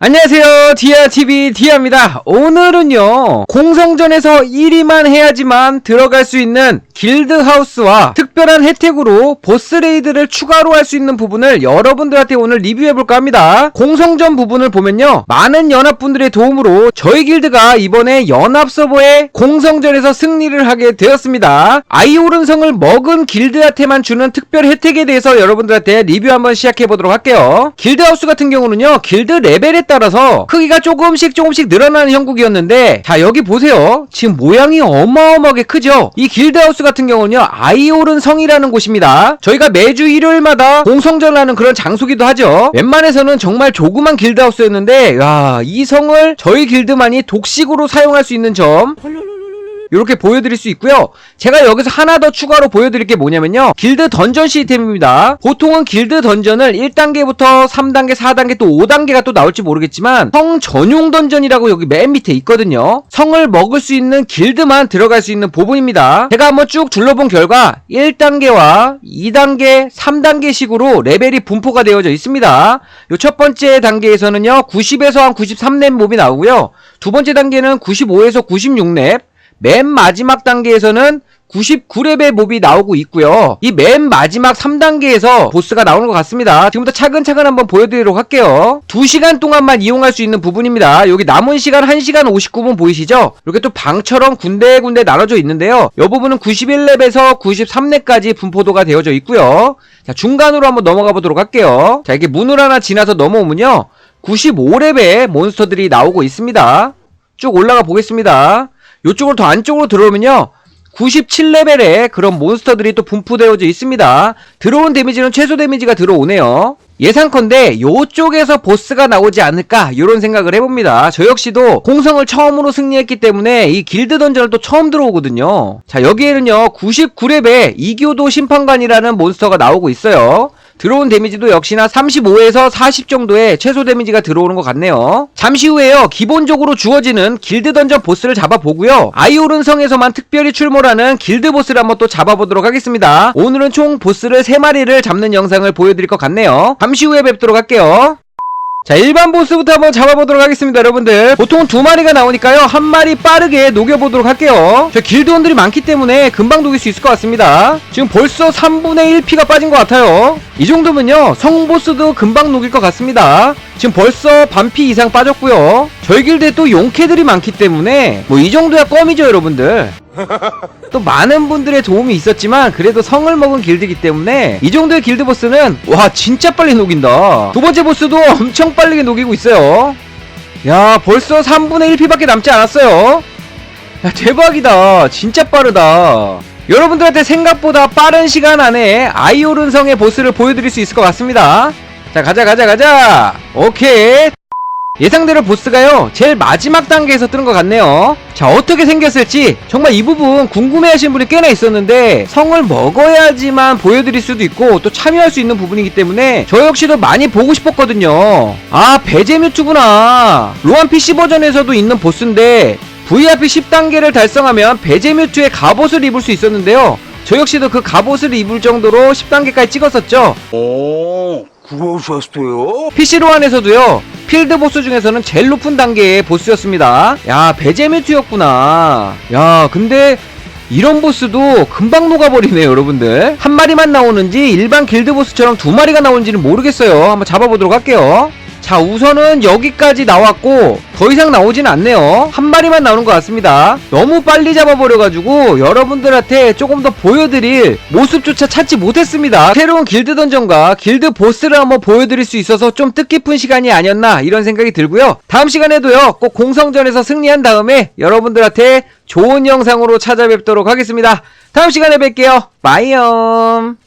안녕하세요. 디아TV 디아입니다. 오늘은요 공성전에서 1위만 해야지만 들어갈 수 있는 길드하우스와 특별한 혜택으로 보스레이드를 추가로 할 수 있는 부분을 여러분들한테 오늘 리뷰해볼까 합니다. 공성전 부분을 보면요 많은 연합분들의 도움으로 저희 길드가 이번에 연합 서버에 공성전에서 승리를 하게 되었습니다. 아이오른성을 먹은 길드한테만 주는 특별 혜택에 대해서 여러분들한테 리뷰 한번 시작해보도록 할게요. 길드하우스 같은 경우는요 길드 레벨에 따라서 크기가 조금씩 조금씩 늘어나는 형국이었는데 자 여기 보세요. 지금 모양이 어마어마하게 크죠? 이 길드하우스 같은 경우는요 아이오른 성이라는 곳입니다. 저희가 매주 일요일마다 공성전을 하는 그런 장소기도 하죠. 웬만해서는 정말 조그만 길드하우스였는데 야이 성을 저희 길드만이 독식으로 사용할 수 있는 점 이렇게 보여드릴 수 있고요. 제가 여기서 하나 더 추가로 보여드릴 게 뭐냐면요. 길드 던전 시스템입니다. 보통은 길드 던전을 1단계부터 3단계, 4단계 또 5단계가 또 나올지 모르겠지만 성 전용 던전이라고 여기 맨 밑에 있거든요. 성을 먹을 수 있는 길드만 들어갈 수 있는 부분입니다. 제가 한번 쭉 둘러본 결과 1단계와 2단계, 3단계 식으로 레벨이 분포가 되어져 있습니다. 요 첫 번째 단계에서는요. 90에서 한 93렙 몹이 나오고요. 두 번째 단계는 95에서 96렙, 맨 마지막 단계에서는 99렙의 몹이 나오고 있고요. 이 맨 마지막 3단계에서 보스가 나오는 것 같습니다. 지금부터 차근차근 한번 보여드리도록 할게요. 2시간 동안만 이용할 수 있는 부분입니다. 여기 남은 시간 1시간 59분 보이시죠? 이렇게 또 방처럼 군데군데 나눠져 있는데요. 이 부분은 91렙에서 93렙까지 분포도가 되어져 있고요. 자, 중간으로 한번 넘어가 보도록 할게요. 자, 이게 문을 하나 지나서 넘어오면요. 95렙의 몬스터들이 나오고 있습니다. 쭉 올라가 보겠습니다. 요쪽으로 더 안쪽으로 들어오면요. 97레벨의 그런 몬스터들이 또 분포되어져 있습니다. 들어온 데미지는 최소 데미지가 들어오네요. 예상컨대 요쪽에서 보스가 나오지 않을까 이런 생각을 해봅니다. 저 역시도 공성을 처음으로 승리했기 때문에 이 길드 던전을 또 처음 들어오거든요. 자 여기에는요 99렙의 이교도 심판관이라는 몬스터가 나오고 있어요. 들어온 데미지도 역시나 35에서 40 정도의 최소 데미지가 들어오는 것 같네요. 잠시 후에요. 기본적으로 주어지는 길드 던전 보스를 잡아보고요. 아이오른 성에서만 특별히 출몰하는 길드 보스를 한번 또 잡아보도록 하겠습니다. 오늘은 총 보스를 3마리를 잡는 영상을 보여드릴 것 같네요. 잠시 후에 뵙도록 할게요. 자 일반 보스부터 한번 잡아보도록 하겠습니다 여러분들. 보통 두 마리가 나오니까요. 한 마리 빠르게 녹여보도록 할게요. 저 길드원들이 많기 때문에 금방 녹일 수 있을 것 같습니다. 지금 벌써 3분의 1피가 빠진 것 같아요. 이 정도면요 성보스도 금방 녹일 것 같습니다. 지금 벌써 반피 이상 빠졌고요. 저희 길드에 또 용캐들이 많기 때문에 뭐 이 정도야 껌이죠 여러분들 또 많은 분들의 도움이 있었지만 그래도 성을 먹은 길드이기 때문에 이 정도의 길드 보스는 와 진짜 빨리 녹인다. 두 번째 보스도 엄청 빨리 녹이고 있어요. 야 벌써 3분의 1피밖에 남지 않았어요. 야 대박이다. 진짜 빠르다. 여러분들한테 생각보다 빠른 시간 안에 아이오른 성의 보스를 보여드릴 수 있을 것 같습니다. 자 가자 가자 가자. 오케이 예상대로 보스가요 제일 마지막 단계에서 뜨는 것 같네요. 자 어떻게 생겼을지 정말 이 부분 궁금해하시는 분이 꽤나 있었는데 성을 먹어야지만 보여드릴 수도 있고 또 참여할 수 있는 부분이기 때문에 저 역시도 많이 보고 싶었거든요. 아 베제뮤트구나. 로한 PC 버전에서도 있는 보스인데 VIP 10단계를 달성하면 베제뮤트의 갑옷을 입을 수 있었는데요. 저 역시도 그 갑옷을 입을 정도로 10단계까지 찍었었죠. 오, 그러셨어요? PC로안에서도요 필드 보스 중에서는 제일 높은 단계의 보스였습니다. 야 베제뮤트였구나. 야 근데 이런 보스도 금방 녹아버리네요 여러분들. 한 마리만 나오는지 일반 길드 보스처럼 두 마리가 나오는지는 모르겠어요. 한번 잡아보도록 할게요 자 우선은 여기까지 나왔고 더 이상 나오진 않네요. 한 마리만 나오는 것 같습니다. 너무 빨리 잡아버려가지고 여러분들한테 조금 더 보여드릴 모습조차 찾지 못했습니다. 새로운 길드 던전과 길드 보스를 한번 보여드릴 수 있어서 좀 뜻깊은 시간이 아니었나 이런 생각이 들고요. 다음 시간에도요 꼭 공성전에서 승리한 다음에 여러분들한테 좋은 영상으로 찾아뵙도록 하겠습니다. 다음 시간에 뵐게요. 빠이염